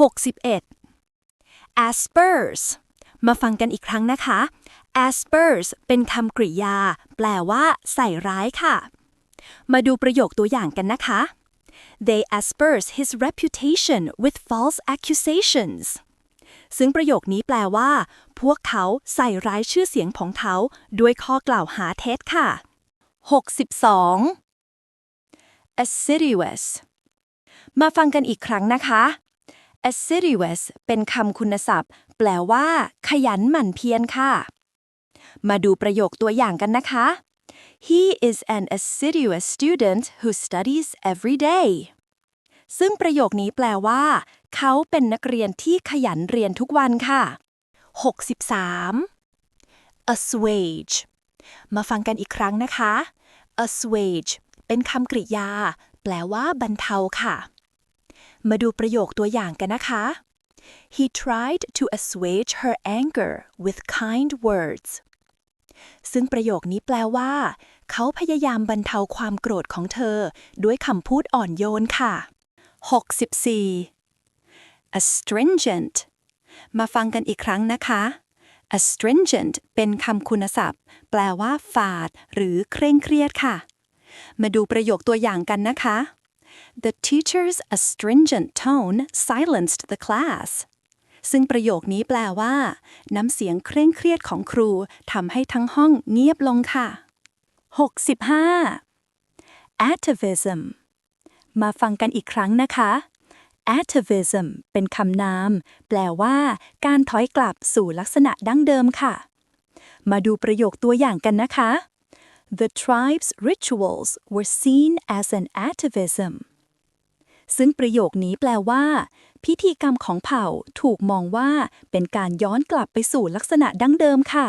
61 asperse มาฟังกันอีกครั้งนะคะ asperse เป็นคำกริยา แปลว่าใส่ร้ายค่ะ มาดูประโยคตัวอย่างกันนะคะ They asperse his reputation with false accusations ซึ่งประโยคนี้แปลว่า พวกเขาใส่ร้ายชื่อเสียงของเขา ด้วยข้อกล่าวหาเท็จค่ะ 62 assiduous มาฟังกันอีกครั้งนะคะ assiduous เป็นคำคุณศัพท์ แปลว่า ขยันหมั่นเพียรค่ะ มาดูประโยคตัวอย่างกันนะคะ He is an assiduous student who studies every day ซึ่งประโยคนี้แปลว่า เขาเป็นนักเรียนที่ขยันเรียนทุกวันค่ะ 63 assuage มาฟังกันอีกครั้งนะคะ assuage เป็นคำกริยา แปลว่าบรรเทาค่ะ มาดูประโยคตัวอย่างกันนะคะ He tried to assuage her anger with kind words ซึ่งประโยคนี้แปลว่า เขาพยายามบรรเทาความโกรธของเธอ ด้วยคำพูดอ่อนโยนค่ะ 64 astringent มาฟังกันอีกครั้งนะคะ astringent เป็นคำคุณศัพท์ แปลว่าฝาด หรือเคร่งเครียดค่ะ มาดูประโยคตัวอย่างกันนะคะ The teacher's astringent tone silenced the class ซึ่งประโยคนี้แปลว่า น้ำเสียงเคร่งเครียดของครูทำให้ทั้งห้องเงียบลงค่ะ 65 atavism มาฟังกันอีกครั้งนะคะ atavism เป็นคำนาม แปลว่า การถอยกลับสู่ลักษณะดั้งเดิมค่ะ มาดูประโยคตัวอย่างกันนะคะ The tribe's rituals were seen as an atavism ซึ่งประโยคนี้แปลว่า พิธีกรรมของเผ่าถูกมองว่าเป็นการย้อนกลับไปสู่ลักษณะดั้งเดิมค่ะ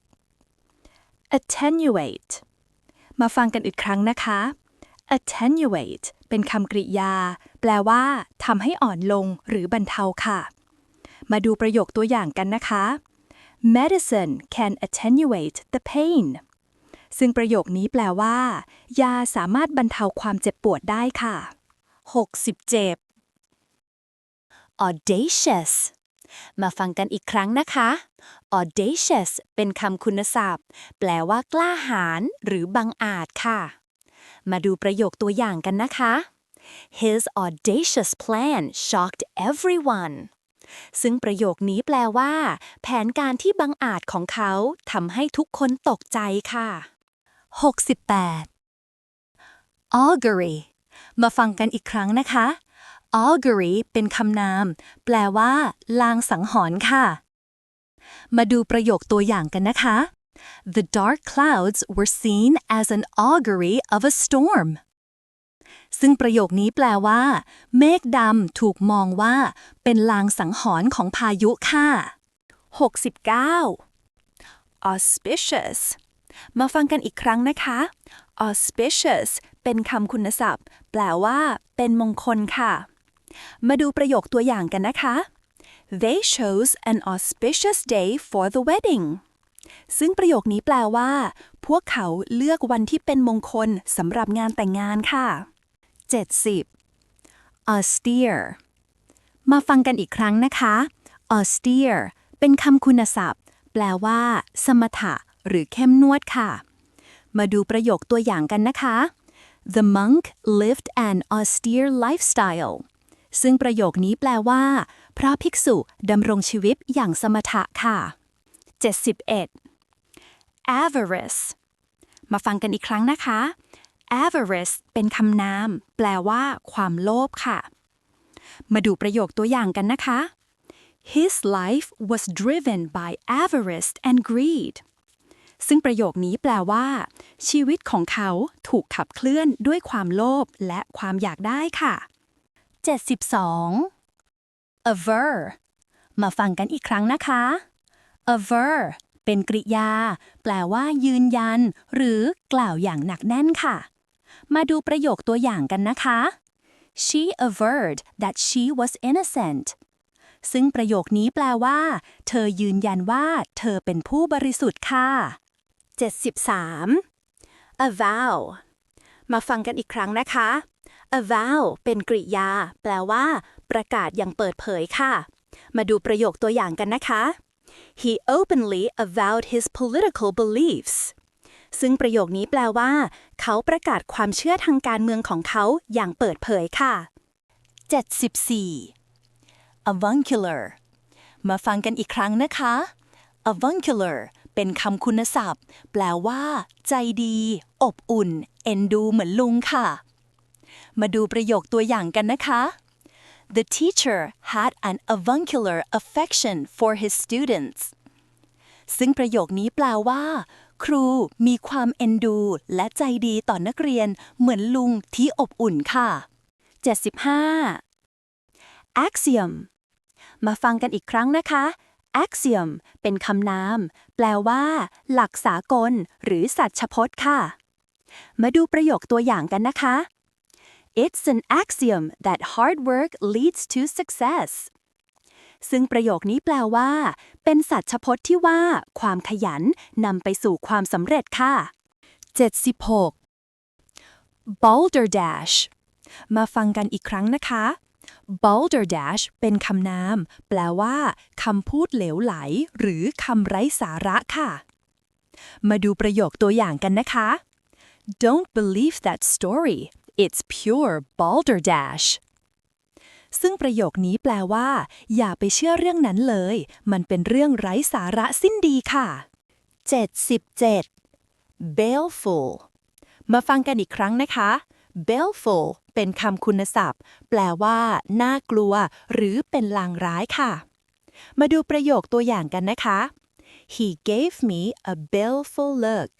66 attenuate มาฟังกันอีกครั้งนะคะ attenuate เป็นคำกริยา แปลว่าทำให้อ่อนลงหรือบรรเทาค่ะ มาดูประโยคตัวอย่างกันนะคะ medicine can attenuate the pain ซึ่งประโยคนี้แปลว่า ยาสามารถบรรเทาความเจ็บปวดได้ค่ะ 67 audacious มาฟังกันอีกครั้งนะคะ audacious เป็นคำคุณศัพท์ แปลว่ากล้าหาญหรือบังอาจค่ะ มาดูประโยคตัวอย่างกันนะคะ His audacious plan shocked everyone ซึ่งประโยคนี้แปลว่า แผนการที่บังอาจของเขาทำให้ทุกคนตกใจค่ะ 68 augury มาฟังกันอีกครั้งนะคะ augury เป็นคำนาม แปลว่า ลางสังหรณ์ค่ะ มาดูประโยคตัวอย่างกันนะคะ The dark clouds were seen as an augury of a storm ซึ่งประโยคนี้แปลว่า เมฆดำถูกมองว่า เป็นลางสังหรณ์ของพายุค่ะ 69 auspicious มาฟังกันอีกครั้งนะคะ auspicious เป็นคำคุณศัพท์ แปลว่า เป็นมงคลค่ะ มาดูประโยคตัวอย่างกันนะคะ They chose an auspicious day for the wedding ซึ่งประโยคนี้แปลว่า พวกเขาเลือกวันที่เป็นมงคลสำหรับงานแต่งงานค่ะ 70 austere มาฟังกันอีกครั้งนะคะ austere เป็นคำคุณศัพท์ แปลว่า สมถะ หรือเข้มนวดค่ะ มาดูประโยคตัวอย่างกันนะคะ The monk lived an austere lifestyle ซึ่งประโยคนี้แปลว่า พระภิกษุดำรงชีวิตอย่างสมถะค่ะ 71 avarice มาฟังกันอีกครั้งนะคะ avarice เป็นคำนาม แปลว่า ความโลภค่ะ มาดูประโยคตัวอย่างกันนะคะ His life was driven by avarice and greed ซึ่งประโยคนี้แปลว่า ชีวิตของเขาถูกขับเคลื่อนด้วยความโลภและความอยากได้ค่ะ 72 aver มาฟังกันอีกครั้งนะคะ aver เป็นกริยา แปลว่ายืนยัน หรือกล่าวอย่างหนักแน่นค่ะ มาดูประโยคตัวอย่างกันนะคะ She averred that she was innocent ซึ่งประโยคนี้แปลว่า เธอยืนยันว่า เธอเป็นผู้บริสุทธิ์ค่ะ 73 avow มาฟังกันอีกครั้งนะคะ avow เป็นกริยา แปลว่า ประกาศอย่างเปิดเผยค่ะ มาดูประโยคตัวอย่างกันนะคะ He openly avowed his political beliefs ซึ่งประโยคนี้แปลว่า เขาประกาศความเชื่อทางการเมืองของเขาอย่างเปิดเผยค่ะ 74 avuncular มาฟังกันอีกครั้งนะคะ avuncular เป็นคำคุณศัพท์ แปลว่า ใจดี อบอุ่น เอ็นดูเหมือนลุงค่ะ มาดูประโยคตัวอย่างกันนะคะ The teacher had an avuncular affection for his students ซึ่งประโยคนี้แปลว่า ครูมีความเอ็นดู และใจดีต่อนักเรียนเหมือนลุงที่อบอุ่นค่ะ 75 axiom มาฟังกันอีกครั้งนะคะ axiom เป็นคำนาม แปลว่า หลักสากล หรือสัจพจน์ค่ะ มาดูประโยคตัวอย่างกันนะคะ It's an axiom that hard work leads to success ซึ่งประโยคนี้แปลว่า เป็นสัจพจน์ที่ว่า ความขยันนำไปสู่ความสำเร็จค่ะ 76 balderdash มาฟังกันอีกครั้งนะคะ balderdash เป็นคำนาม แปลว่าคำพูดเหลวไหล หรือคำไร้สาระค่ะ มาดูประโยคตัวอย่างกันนะคะ Don't believe that story it's pure balderdash ซึ่งประโยคนี้แปลว่า อย่าไปเชื่อเรื่องนั้นเลย มันเป็นเรื่องไร้สาระสิ้นดีค่ะ 77 baleful มาฟังกันอีกครั้งนะคะ baleful เป็นคำคุณศัพท์ แปลว่า น่ากลัว หรือเป็นลางร้ายค่ะ มาดูประโยคตัวอย่างกันนะคะ He gave me a baleful look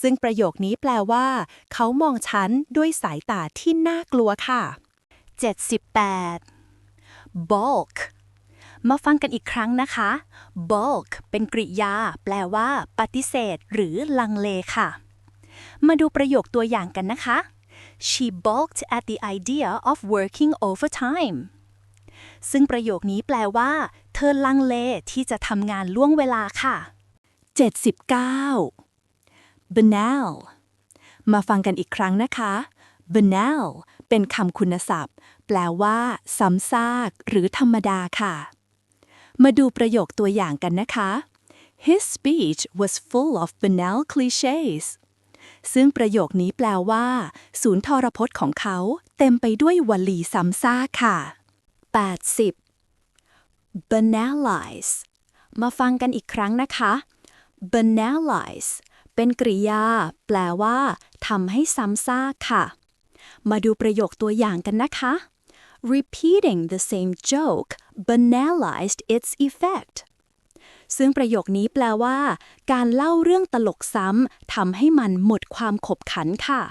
ซึ่งประโยคนี้แปลว่า เขามองฉันด้วยสายตาที่น่ากลัวค่ะ 78 bulk มาฟังกันอีกครั้งนะคะ bulk เป็นกริยา แปลว่า ปฏิเสธ หรือลังเลค่ะ มาดูประโยคตัวอย่างกันนะคะ She balked at the idea of working overtime ซึ่งประโยคนี้แปลว่า เธอลังเลที่จะทำงานล่วงเวลาค่ะ 79 banal มาฟังกันอีกครั้งนะคะ banal เป็นคำคุณศัพท์ แปลว่าซ้ำซาก หรือธรรมดาค่ะ มาดูประโยคตัวอย่างกันนะคะ His speech was full of banal cliches ซึ่งประโยคนี้แปลว่า ศูนย์ทรพจน์ของเขา เต็มไปด้วยวลีซ้ำซากค่ะ 80 banalize มาฟังกันอีกครั้งนะคะ banalize เป็นกริยา แปลว่าทำให้ซ้ำซากค่ะ มาดูประโยคตัวอย่างกันนะคะ repeating the same joke banalized its effect ซึ่งประโยคนี้แปลว่า การเล่าเรื่องตลกซ้ำทำให้มันหมดความขบขันค่ะ